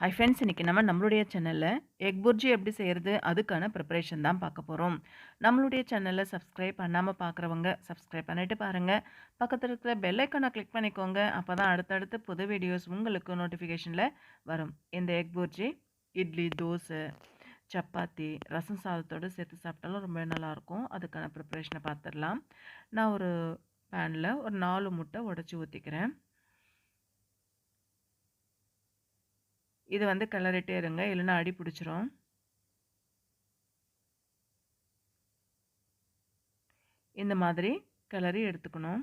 Hi friends இன்றைக்கி நம்ம நம்மளுடைய சேனலில் எக் புர்ஜி எப்படி செய்கிறது அதுக்கான ப்ரிப்பரேஷன் தான் பார்க்க போகிறோம் நம்மளுடைய சேனலில் சப்ஸ்கிரைப் பண்ணாமல் பார்க்குறவங்க சப்ஸ்கிரைப் பண்ணிவிட்டு பாருங்கள் பக்கத்தில் இருக்கிற பெல்லைக்கனை கிளிக் பண்ணிக்கோங்க. அப்போ தான் அடுத்தடுத்து புது வீடியோஸ் உங்களுக்கு நோட்டிஃபிகேஷனில் வரும். இந்த எக் புர்ஜி இட்லி தோசை சப்பாத்தி ரசம் சாதத்தோடு சேர்த்து சாப்பிட்டாலும் ரொம்ப நல்லாயிருக்கும். அதுக்கான ப்ரிப்பரேஷனை பார்த்துடலாம். நான் ஒரு பேனில் ஒரு நாலு முட்டை உடச்சி ஊற்றிக்கிறேன் இது வந்து கிளறிட்டே இருங்க. இல்லைன்னா அடி பிடிச்சிரும். இந்த மாதிரி கிளறி எடுத்துக்கணும்.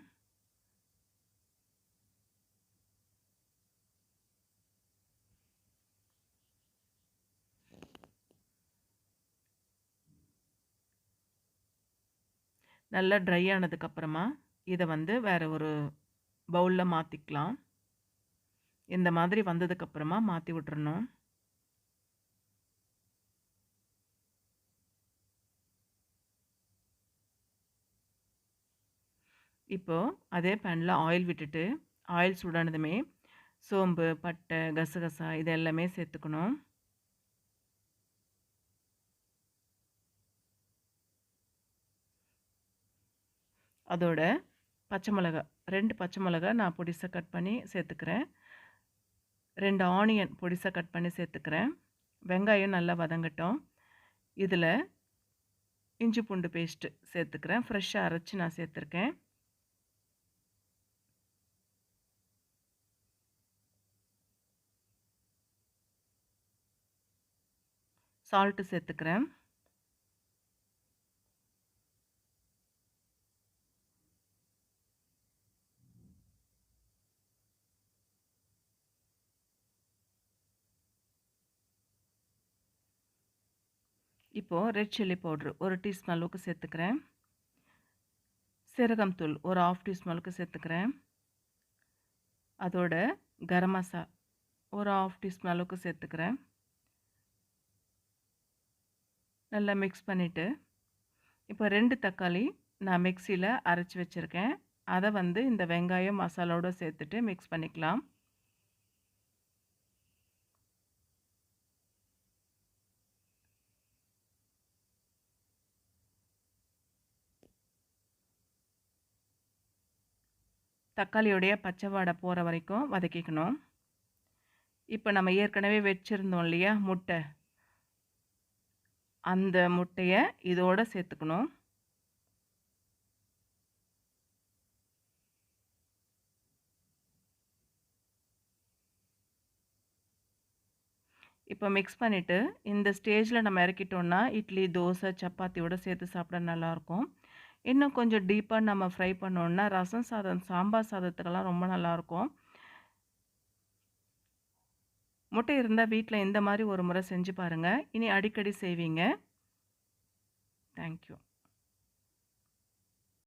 நல்லா ட்ரை ஆனதுக்கப்புறமா இதை வந்து வேறு ஒரு பவுலில் மாற்றிக்கலாம் இந்த மாதிரி வந்ததுக்கப்புறமா மாற்றி விட்டுறணும். இப்போது அதே பேனில் ஆயில் விட்டுட்டு ஆயில் சூடானதுமே சோம்பு பட்டை கசகசா இது எல்லாமே சேர்த்துக்கணும். அதோட பச்சை மிளகா ரெண்டு பச்சை மிளகா நான் பொடிசாக கட் பண்ணி சேர்த்துக்கிறேன். ரெண்டு ஆனியன் பொடிசாக கட் பண்ணி சேர்த்துக்கிறேன். வெங்காயம் நல்லா வதங்கட்டும். இதில் இஞ்சி பூண்டு பேஸ்ட்டு சேர்த்துக்கிறேன். ஃப்ரெஷ்ஷாக அரைச்சி நான் சேர்த்துருக்கேன். சால்ட்டு சேர்த்துக்கிறேன். இப்போது ரெட் சில்லி பவுட்ரு ஒரு டீஸ்பூன் அளவுக்கு சேர்த்துக்கிறேன். சீரகம் தூள் ஒரு ஆஃப் டீஸ்பூன் அளவுக்கு சேர்த்துக்கிறேன். அதோட கரம் மசா ஒரு ஆஃப் டீஸ்பூன் அளவுக்கு சேர்த்துக்கிறேன். நல்லா மிக்ஸ் பண்ணிவிட்டு இப்போ ரெண்டு தக்காளி நான் மிக்சியில் அரைச்சி வச்சுருக்கேன். அதை வந்து இந்த வெங்காயம் மசாலோடு சேர்த்துட்டு மிக்ஸ் பண்ணிக்கலாம். தக்காளியோடைய பச்சை வாடை போகிற வரைக்கும் வதக்கிக்கணும். இப்போ நம்ம ஏற்கனவே வச்சுருந்தோம் இல்லையா முட்டை. அந்த முட்டையை இதோடு சேர்த்துக்கணும். இப்போ மிக்ஸ் பண்ணிவிட்டு இந்த ஸ்டேஜில் நம்ம இறக்கிட்டோன்னா இட்லி தோசை சப்பாத்தியோடு சேர்த்து சாப்பிட நல்லாயிருக்கும் இன்னும் கொஞ்சம் டீப்பாக நம்ம ஃப்ரை பண்ணோன்னா ரசம் சாதம் சாம்பார் சாதத்துக்கெல்லாம் ரொம்ப நல்லாயிருக்கும். முட்டை இருந்தால் வீட்டில் இந்த மாதிரி ஒரு முறை செஞ்சு பாருங்கள் இனி அடிக்கடி செய்வீங்க. தேங்க்யூ